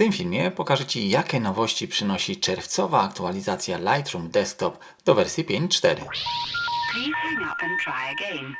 tym filmie pokażę Ci, jakie nowości przynosi czerwcowa aktualizacja Lightroom Desktop do wersji 5.4. Please hang up and try again.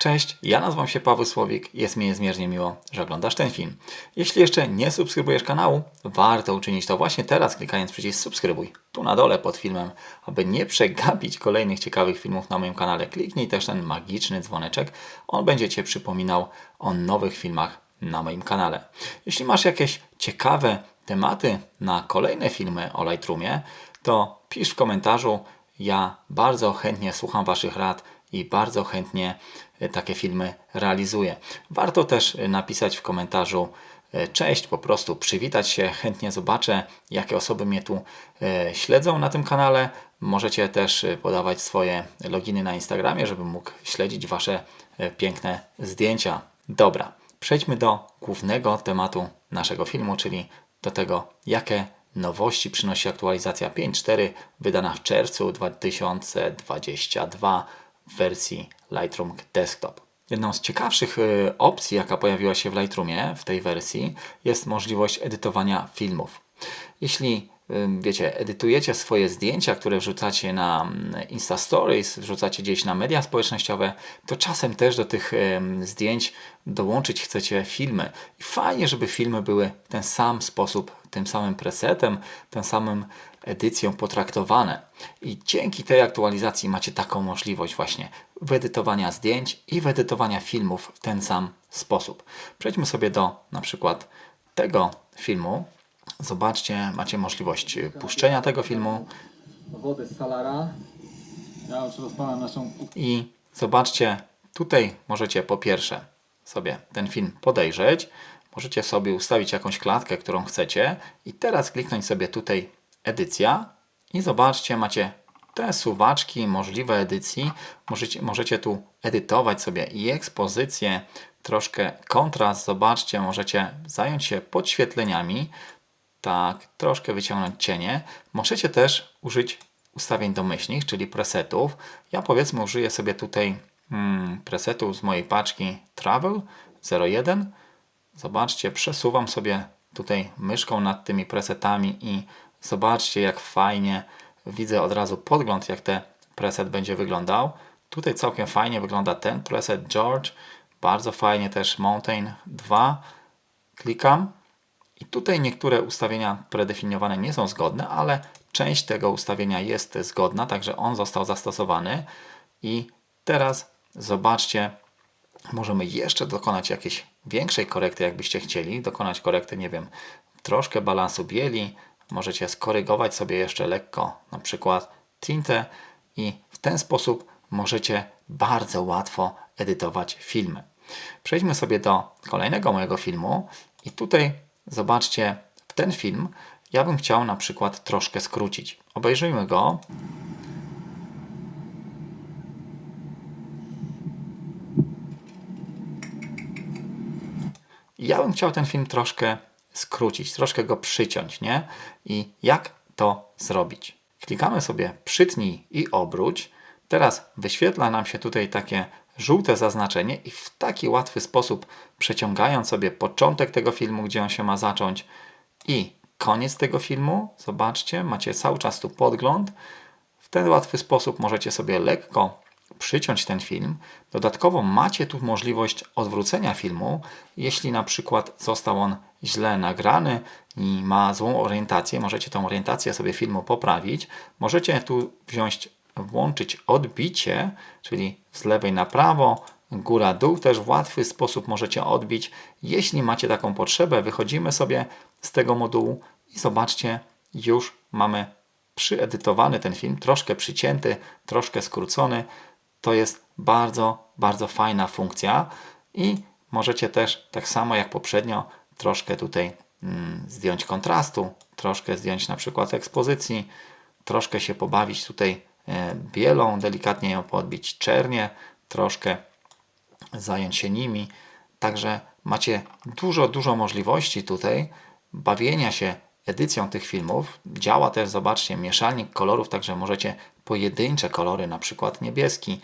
Cześć, ja nazywam się Paweł Słowik jest mi niezmiernie miło, że oglądasz ten film. Jeśli jeszcze nie subskrybujesz kanału, warto uczynić to właśnie teraz, klikając przycisk subskrybuj, tu na dole pod filmem. Aby nie przegapić kolejnych ciekawych filmów na moim kanale, kliknij też ten magiczny dzwoneczek, on będzie Cię przypominał o nowych filmach na moim kanale. Jeśli masz jakieś ciekawe tematy na kolejne filmy o Lightroomie, to pisz w komentarzu. Ja bardzo chętnie słucham Waszych rad i bardzo chętnie e, takie filmy realizuję. Warto też e, napisać w komentarzu e, cześć, po prostu przywitać się. Chętnie zobaczę, jakie osoby mnie tu śledzą na tym kanale. Możecie też podawać swoje loginy na Instagramie, żebym mógł śledzić Wasze piękne zdjęcia. Dobra, przejdźmy do głównego tematu naszego filmu, czyli do tego, jakie nowości przynosi aktualizacja 5.4 wydana w czerwcu 2022 w wersji Lightroom Desktop. Jedną z ciekawszych y, opcji, jaka pojawiła się w Lightroomie w tej wersji, jest możliwość edytowania filmów. Jeśli wiecie, edytujecie swoje zdjęcia, które wrzucacie na mm, Insta Stories, wrzucacie gdzieś na media społecznościowe, to czasem też do tych zdjęć dołączyć chcecie filmy. I fajnie, żeby filmy były w ten sam sposób, tym samym presetem, tym samym edycją potraktowane. I dzięki tej aktualizacji macie taką możliwość właśnie wyedytowania zdjęć i wyedytowania filmów w ten sam sposób. Przejdźmy sobie do na przykład tego filmu. Zobaczcie, macie możliwość puszczenia tego filmu. Wodę z salara. Ja już rozpalam naszą i zobaczcie, tutaj możecie po pierwsze sobie ten film podejrzeć, możecie sobie ustawić jakąś klatkę, którą chcecie. I teraz kliknąć sobie tutaj edycja. I zobaczcie, macie te suwaczki możliwe edycji. Możecie, możecie tu edytować sobie i ekspozycję, troszkę kontrast, zobaczcie, możecie zająć się podświetleniami, tak, troszkę wyciągnąć cienie. Możecie też użyć ustawień domyślnych, czyli presetów. Ja powiedzmy użyję sobie tutaj mm, presetu z mojej paczki Travel 01. Zobaczcie, przesuwam sobie tutaj myszką nad tymi presetami i zobaczcie jak fajnie widzę od razu podgląd jak ten preset będzie wyglądał. Tutaj całkiem fajnie wygląda ten preset George. Bardzo fajnie też Mountain 2. Klikam i tutaj niektóre ustawienia predefiniowane nie są zgodne, ale część tego ustawienia jest zgodna, także on został zastosowany. I teraz zobaczcie, możemy jeszcze dokonać jakiejś większej korekty, jakbyście chcieli. Dokonać korekty, nie wiem, troszkę balansu bieli. Możecie skorygować sobie jeszcze lekko, na przykład tintę i w ten sposób możecie bardzo łatwo edytować filmy. Przejdźmy sobie do kolejnego mojego filmu i tutaj zobaczcie, w ten film ja bym chciał na przykład troszkę skrócić. Obejrzyjmy go. Ja bym chciał ten film troszkę skrócić, troszkę go przyciąć, nie? I jak to zrobić? Klikamy sobie przytnij i obróć. Teraz wyświetla nam się tutaj takie żółte zaznaczenie i w taki łatwy sposób przeciągając sobie początek tego filmu, gdzie on się ma zacząć i koniec tego filmu, zobaczcie, macie cały czas tu podgląd. W ten łatwy sposób możecie sobie lekko przyciąć ten film. Dodatkowo macie tu możliwość odwrócenia filmu, jeśli na przykład został on źle nagrany i ma złą orientację, możecie tą orientację sobie filmu poprawić. Możecie tu wziąć, włączyć odbicie, czyli z lewej na prawo, góra dół też w łatwy sposób możecie odbić. Jeśli macie taką potrzebę, wychodzimy sobie z tego modułu i zobaczcie, już mamy przyedytowany ten film, troszkę przycięty, troszkę skrócony. To jest bardzo, bardzo fajna funkcja i możecie też tak samo jak poprzednio troszkę tutaj mm, zdjąć kontrastu, troszkę zdjąć na przykład ekspozycji, troszkę się pobawić tutaj bielą, delikatnie ją podbić czernie, troszkę zająć się nimi. Także macie dużo, dużo możliwości tutaj bawienia się edycją tych filmów. Działa też, zobaczcie, mieszalnik kolorów, także możecie pojedyncze kolory, na przykład niebieski,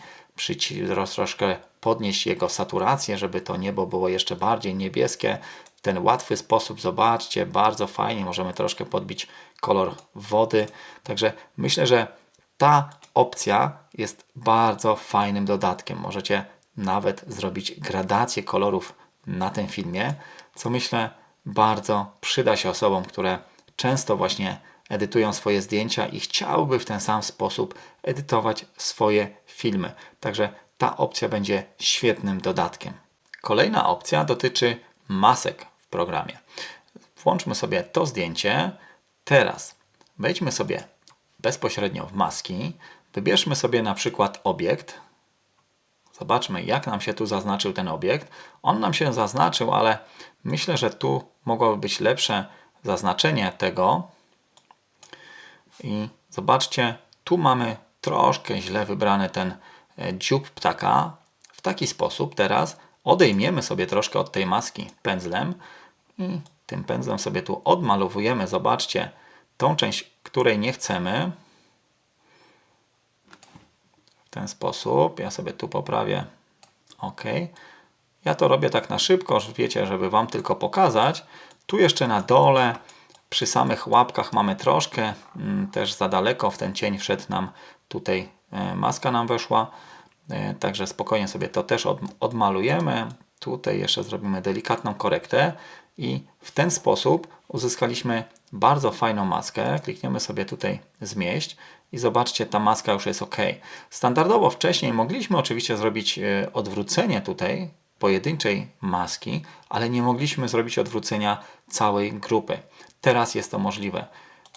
troszkę podnieść jego saturację, żeby to niebo było jeszcze bardziej niebieskie ten łatwy sposób. Zobaczcie, bardzo fajnie możemy troszkę podbić kolor wody. Także myślę, że ta opcja jest bardzo fajnym dodatkiem. Możecie nawet zrobić gradację kolorów na tym filmie, co myślę bardzo przyda się osobom, które często właśnie edytują swoje zdjęcia i chciałyby w ten sam sposób edytować swoje filmy. Także ta opcja będzie świetnym dodatkiem. Kolejna opcja dotyczy masek w programie. Włączmy sobie to zdjęcie. Teraz wejdźmy sobie bezpośrednio w maski. Wybierzmy sobie na przykład obiekt. Zobaczmy, jak nam się tu zaznaczył ten obiekt. On nam się zaznaczył, ale myślę, że tu mogłoby być lepsze zaznaczenie tego. I zobaczcie, tu mamy troszkę źle wybrany ten e, dziób ptaka. W taki sposób teraz odejmiemy sobie troszkę od tej maski pędzlem i tym pędzlem sobie tu odmalowujemy. Zobaczcie, tą część, której nie chcemy. W ten sposób. Ja sobie tu poprawię. OK. Ja to robię tak na szybko, wiecie, żeby Wam tylko pokazać. Tu jeszcze na dole, przy samych łapkach mamy troszkę mm, też za daleko. W ten cień wszedł nam tutaj e, maska nam weszła. E, Także spokojnie sobie to też od, odmalujemy. Tutaj jeszcze zrobimy delikatną korektę i w ten sposób uzyskaliśmy bardzo fajną maskę. Klikniemy sobie tutaj zmieść i zobaczcie, ta maska już jest ok. Standardowo wcześniej mogliśmy oczywiście zrobić e, odwrócenie tutaj pojedynczej maski, ale nie mogliśmy zrobić odwrócenia całej grupy. Teraz jest to możliwe.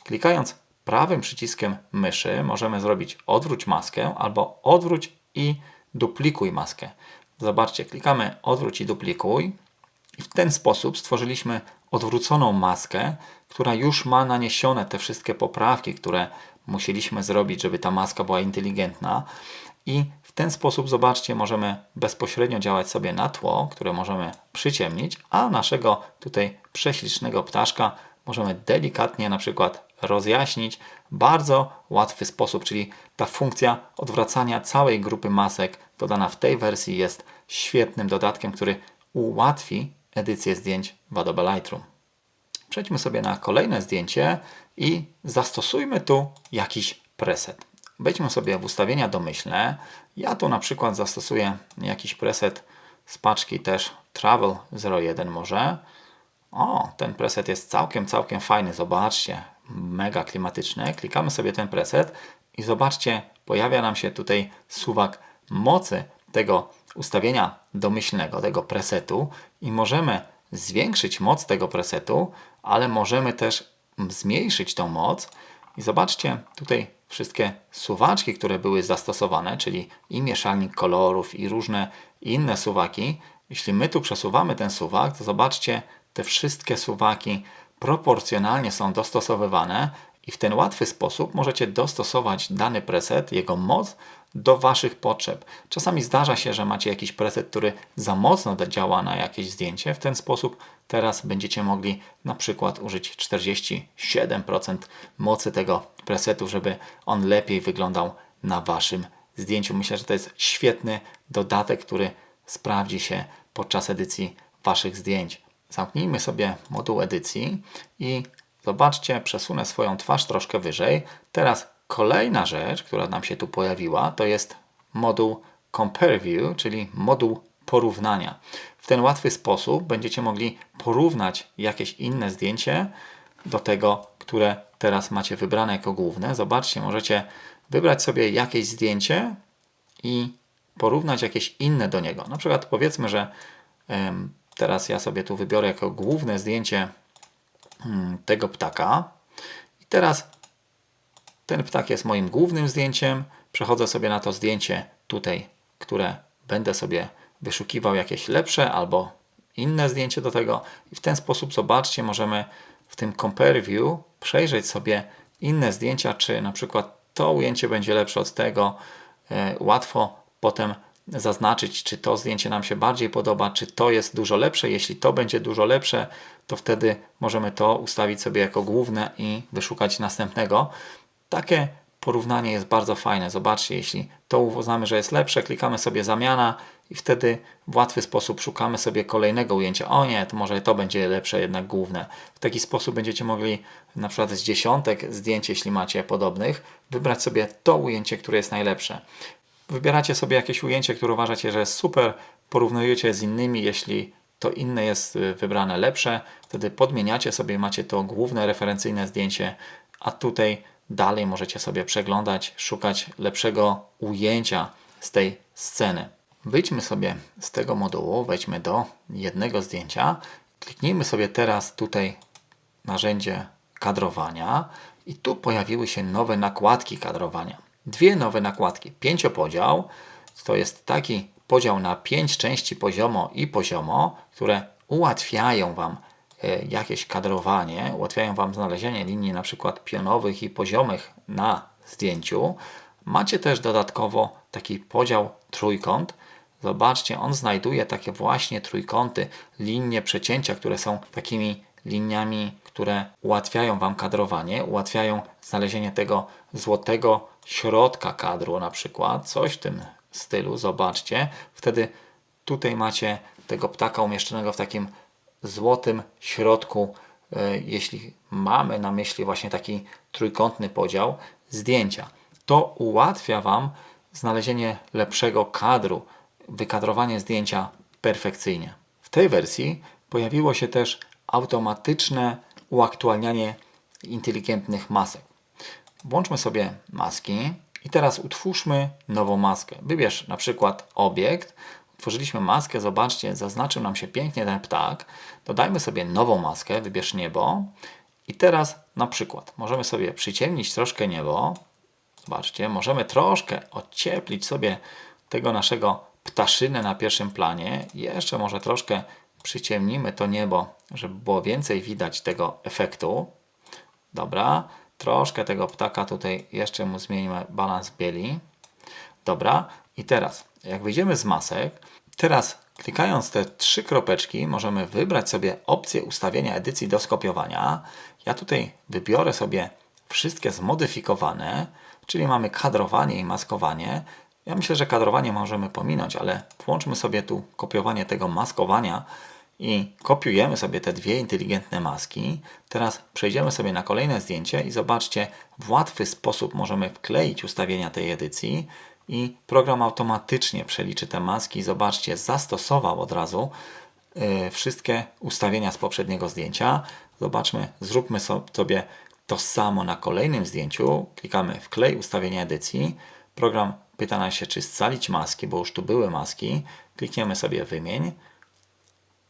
Klikając prawym przyciskiem myszy możemy zrobić odwróć maskę albo odwróć i duplikuj maskę. Zobaczcie, klikamy odwróć i duplikuj i w ten sposób stworzyliśmy odwróconą maskę, która już ma naniesione te wszystkie poprawki, które musieliśmy zrobić, żeby ta maska była inteligentna. I w ten sposób, zobaczcie, możemy bezpośrednio działać sobie na tło, które możemy przyciemnić, a naszego tutaj prześlicznego ptaszka możemy delikatnie na przykład rozjaśnić. Bardzo łatwy sposób, czyli ta funkcja odwracania całej grupy masek dodana w tej wersji jest świetnym dodatkiem, który ułatwi edycję zdjęć w Adobe Lightroom. Przejdźmy sobie na kolejne zdjęcie i zastosujmy tu jakiś preset. Wejdźmy sobie w ustawienia domyślne. Ja tu na przykład zastosuję jakiś preset z paczki też Travel 01 może. O, ten preset jest całkiem, całkiem fajny. Zobaczcie, mega klimatyczny. Klikamy sobie ten preset i zobaczcie, pojawia nam się tutaj suwak mocy tego ustawienia domyślnego, tego presetu i możemy zwiększyć moc tego presetu, ale możemy też zmniejszyć tą moc. I zobaczcie tutaj wszystkie suwaczki, które były zastosowane, czyli i mieszalnik kolorów, i różne inne suwaki. Jeśli my tu przesuwamy ten suwak, to zobaczcie, te wszystkie suwaki proporcjonalnie są dostosowywane i w ten łatwy sposób możecie dostosować dany preset, jego moc do Waszych potrzeb. Czasami zdarza się, że macie jakiś preset, który za mocno działa na jakieś zdjęcie. W ten sposób teraz będziecie mogli na przykład użyć 47% mocy tego presetu, żeby on lepiej wyglądał na Waszym zdjęciu. Myślę, że to jest świetny dodatek, który sprawdzi się podczas edycji Waszych zdjęć. Zamknijmy sobie moduł edycji i zobaczcie, przesunę swoją twarz troszkę wyżej. Teraz kolejna rzecz, która nam się tu pojawiła, to jest moduł Compare View, czyli moduł porównania. W ten łatwy sposób będziecie mogli porównać jakieś inne zdjęcie do tego, które teraz macie wybrane jako główne. Zobaczcie, możecie wybrać sobie jakieś zdjęcie i porównać jakieś inne do niego. Na przykład powiedzmy, że teraz ja sobie tu wybiorę jako główne zdjęcie tego ptaka. I teraz ten ptak jest moim głównym zdjęciem. Przechodzę sobie na to zdjęcie tutaj, które będę sobie wyszukiwał jakieś lepsze albo inne zdjęcie do tego. I w ten sposób, zobaczcie, możemy w tym Compare View przejrzeć sobie inne zdjęcia, czy na przykład to ujęcie będzie lepsze od tego. E, Łatwo potem zaznaczyć, czy to zdjęcie nam się bardziej podoba, czy to jest dużo lepsze. Jeśli to będzie dużo lepsze, to wtedy możemy to ustawić sobie jako główne i wyszukać następnego. Takie porównanie jest bardzo fajne. Zobaczcie, jeśli to uznamy, że jest lepsze, klikamy sobie zamiana i wtedy w łatwy sposób szukamy sobie kolejnego ujęcia. O nie, to może to będzie lepsze jednak główne. W taki sposób będziecie mogli na przykład z dziesiątek zdjęć, jeśli macie podobnych, wybrać sobie to ujęcie, które jest najlepsze. Wybieracie sobie jakieś ujęcie, które uważacie, że jest super, porównujecie z innymi, jeśli to inne jest y, wybrane lepsze, wtedy podmieniacie sobie macie to główne referencyjne zdjęcie, a tutaj dalej możecie sobie przeglądać, szukać lepszego ujęcia z tej sceny. Wyjdźmy sobie z tego modułu, wejdźmy do jednego zdjęcia, kliknijmy sobie teraz tutaj narzędzie kadrowania i tu pojawiły się nowe nakładki kadrowania. Dwie nowe nakładki. Pięciopodział to jest taki podział na pięć części poziomo i poziomo, które ułatwiają Wam e, jakieś kadrowanie, ułatwiają Wam znalezienie linii na przykład pionowych i poziomych na zdjęciu. Macie też dodatkowo taki podział trójkąt. Zobaczcie, on znajduje takie właśnie trójkąty, linie przecięcia, które są takimi liniami, które ułatwiają Wam kadrowanie, ułatwiają znalezienie tego złotego środka kadru na przykład, coś w tym stylu, zobaczcie. Wtedy tutaj macie tego ptaka umieszczonego w takim złotym środku, e, jeśli mamy na myśli właśnie taki trójkątny podział zdjęcia. To ułatwia Wam znalezienie lepszego kadru, wykadrowanie zdjęcia perfekcyjnie. W tej wersji pojawiło się też automatyczne uaktualnianie inteligentnych masek. Włączmy sobie maski i teraz utwórzmy nową maskę. Wybierz na przykład obiekt. Utworzyliśmy maskę, zobaczcie, zaznaczył nam się pięknie ten ptak. Dodajmy sobie nową maskę, wybierz niebo. I teraz na przykład możemy sobie przyciemnić troszkę niebo. Zobaczcie, możemy troszkę odcieplić sobie tego naszego ptaszynę na pierwszym planie. Jeszcze może troszkę przyciemnimy to niebo, żeby było więcej widać tego efektu. Dobra, troszkę tego ptaka tutaj jeszcze mu zmienimy balans bieli. Dobra, i teraz jak wyjdziemy z masek, teraz klikając te trzy kropeczki możemy wybrać sobie opcję ustawienia edycji do skopiowania. Ja tutaj wybiorę sobie wszystkie zmodyfikowane, czyli mamy kadrowanie i maskowanie. Ja myślę, że kadrowanie możemy pominąć, ale włączmy sobie tu kopiowanie tego maskowania i kopiujemy sobie te dwie inteligentne maski. Teraz przejdziemy sobie na kolejne zdjęcie i zobaczcie, w łatwy sposób możemy wkleić ustawienia tej edycji i program automatycznie przeliczy te maski. Zobaczcie, zastosował od razu y, wszystkie ustawienia z poprzedniego zdjęcia. Zobaczmy, zróbmy so- sobie to samo na kolejnym zdjęciu. Klikamy wklej ustawienia edycji. Program pyta nas się, czy scalić maski, bo już tu były maski. Klikniemy sobie wymień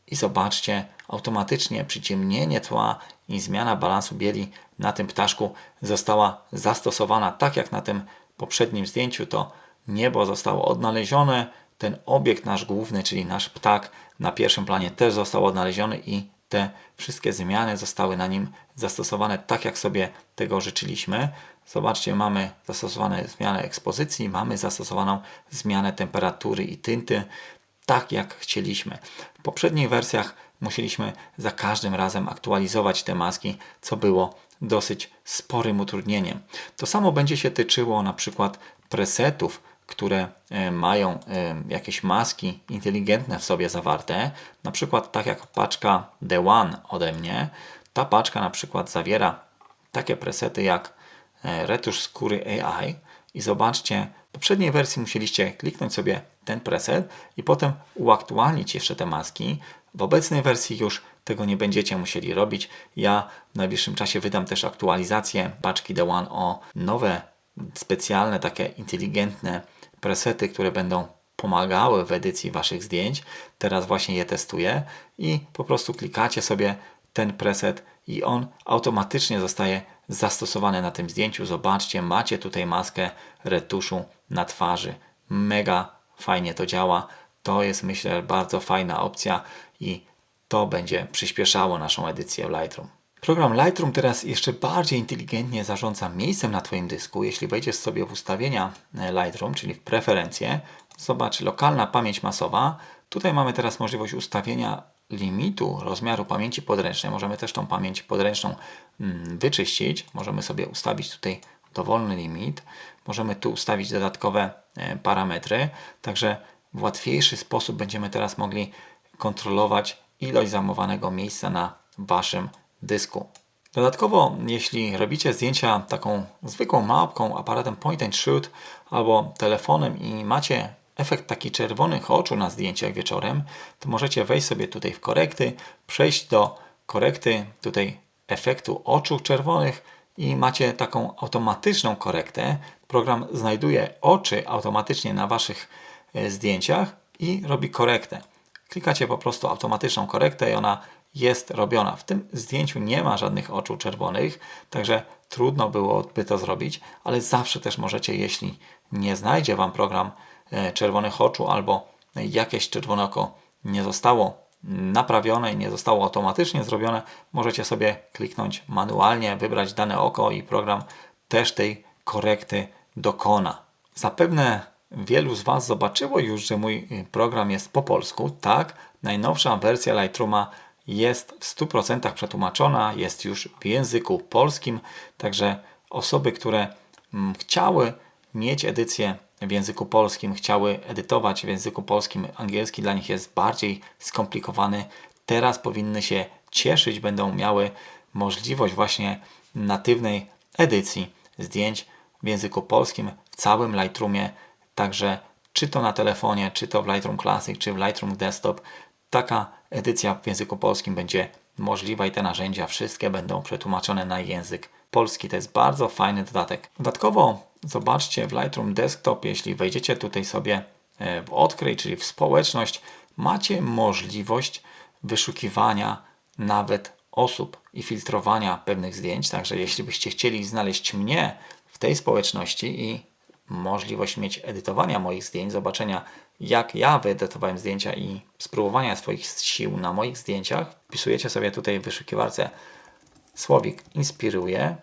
i zobaczcie, automatycznie przyciemnienie tła i zmiana balansu bieli na tym ptaszku została zastosowana tak jak na tym poprzednim zdjęciu. To niebo zostało odnalezione, ten obiekt nasz główny, czyli nasz ptak na pierwszym planie też został odnaleziony i te wszystkie zmiany zostały na nim zastosowane tak jak sobie tego życzyliśmy. Zobaczcie, mamy zastosowane zmianę ekspozycji, mamy zastosowaną zmianę temperatury i tynty tak jak chcieliśmy. W poprzednich wersjach musieliśmy za każdym razem aktualizować te maski, co było dosyć sporym utrudnieniem. To samo będzie się tyczyło na przykład presetów, które e, mają e, jakieś maski inteligentne w sobie zawarte, na przykład tak jak paczka The One ode mnie. Ta paczka na przykład zawiera takie presety jak e, retusz skóry AI i zobaczcie, w poprzedniej wersji musieliście kliknąć sobie ten preset i potem uaktualnić jeszcze te maski. W obecnej wersji już tego nie będziecie musieli robić. Ja w najbliższym czasie wydam też aktualizację paczki The One o nowe, specjalne, takie inteligentne presety, które będą pomagały w edycji Waszych zdjęć. Teraz właśnie je testuję i po prostu klikacie sobie ten preset i on automatycznie zostaje zastosowany na tym zdjęciu. Zobaczcie, macie tutaj maskę retuszu na twarzy. Mega fajnie to działa. To jest myślę bardzo fajna opcja i to będzie przyspieszało naszą edycję Lightroom. Program Lightroom teraz jeszcze bardziej inteligentnie zarządza miejscem na Twoim dysku. Jeśli wejdziesz sobie w ustawienia e, Lightroom, czyli w preferencje, zobacz lokalna pamięć masowa. Tutaj mamy teraz możliwość ustawienia limitu rozmiaru pamięci podręcznej. Możemy też tą pamięć podręczną mm, wyczyścić. Możemy sobie ustawić tutaj dowolny limit. Możemy tu ustawić dodatkowe e, parametry. Także w łatwiejszy sposób będziemy teraz mogli kontrolować ilość zajmowanego miejsca na Waszym dysku. Dodatkowo, jeśli robicie zdjęcia taką zwykłą mapką, aparatem point and shoot albo telefonem i macie efekt taki czerwonych oczu na zdjęciach wieczorem, to możecie wejść sobie tutaj w korekty, przejść do korekty tutaj efektu oczu czerwonych i macie taką automatyczną korektę. Program znajduje oczy automatycznie na Waszych e, zdjęciach i robi korektę. Klikacie po prostu automatyczną korektę i ona jest robiona. W tym zdjęciu nie ma żadnych oczu czerwonych, także trudno byłoby to zrobić, ale zawsze też możecie, jeśli nie znajdzie Wam program e, czerwonych oczu albo jakieś czerwone oko nie zostało naprawione i nie zostało automatycznie zrobione, możecie sobie kliknąć manualnie, wybrać dane oko i program też tej korekty dokona. Zapewne wielu z Was zobaczyło już, że mój y, program jest po polsku. Tak, najnowsza wersja Lightrooma jest w 100% przetłumaczona, jest już w języku polskim, także osoby, które mm, chciały mieć edycję w języku polskim, chciały edytować w języku polskim, angielski dla nich jest bardziej skomplikowany. Teraz powinny się cieszyć, będą miały możliwość właśnie natywnej edycji zdjęć w języku polskim w całym Lightroomie. Także czy to na telefonie, czy to w Lightroom Classic, czy w Lightroom Desktop, taka edycja w języku polskim będzie możliwa i te narzędzia wszystkie będą przetłumaczone na język polski. To jest bardzo fajny dodatek. Dodatkowo zobaczcie w Lightroom Desktop, jeśli wejdziecie tutaj sobie e, w odkryj, czyli w społeczność, macie możliwość wyszukiwania nawet osób i filtrowania pewnych zdjęć. Także jeśli byście chcieli znaleźć mnie w tej społeczności i możliwość mieć edytowania moich zdjęć, zobaczenia jak ja wyedytowałem zdjęcia i spróbowania swoich sił na moich zdjęciach, wpisujecie sobie tutaj w wyszukiwarce słowik inspiruje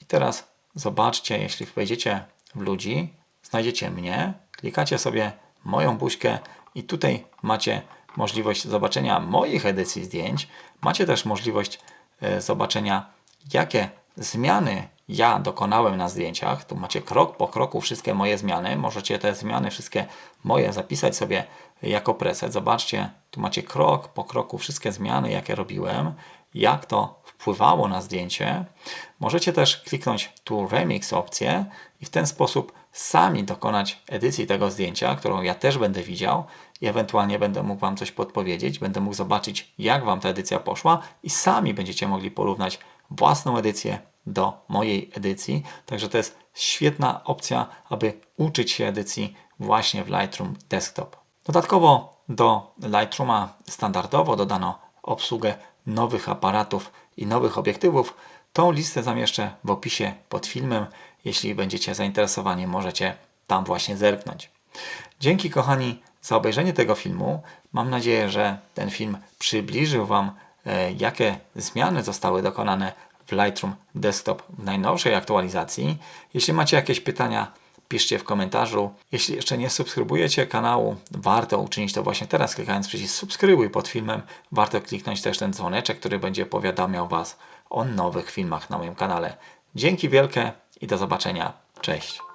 i teraz zobaczcie, jeśli wejdziecie w ludzi, znajdziecie mnie, klikacie sobie moją buźkę i tutaj macie możliwość zobaczenia moich edycji zdjęć. Macie też możliwość e, zobaczenia, jakie zmiany ja dokonałem na zdjęciach. Tu macie krok po kroku wszystkie moje zmiany. Możecie te zmiany wszystkie moje zapisać sobie jako preset. Zobaczcie, tu macie krok po kroku wszystkie zmiany, jakie robiłem, jak to wpływało na zdjęcie. Możecie też kliknąć tu Remix opcję i w ten sposób sami dokonać edycji tego zdjęcia, którą ja też będę widział i ewentualnie będę mógł Wam coś podpowiedzieć, będę mógł zobaczyć, jak Wam ta edycja poszła i sami będziecie mogli porównać własną edycję do mojej edycji. Także to jest świetna opcja, aby uczyć się edycji właśnie w Lightroom Desktop. Dodatkowo do Lightrooma standardowo dodano obsługę nowych aparatów i nowych obiektywów. Tą listę zamieszczę w opisie pod filmem. Jeśli będziecie zainteresowani, możecie tam właśnie zerknąć. Dzięki kochani za obejrzenie tego filmu. Mam nadzieję, że ten film przybliżył Wam, e, jakie zmiany zostały dokonane w Lightroom Desktop w najnowszej aktualizacji. Jeśli macie jakieś pytania, piszcie w komentarzu. Jeśli jeszcze nie subskrybujecie kanału, warto uczynić to właśnie teraz, klikając przycisk subskrybuj pod filmem. Warto kliknąć też ten dzwoneczek, który będzie powiadamiał Was o nowych filmach na moim kanale. Dzięki wielkie i do zobaczenia. Cześć.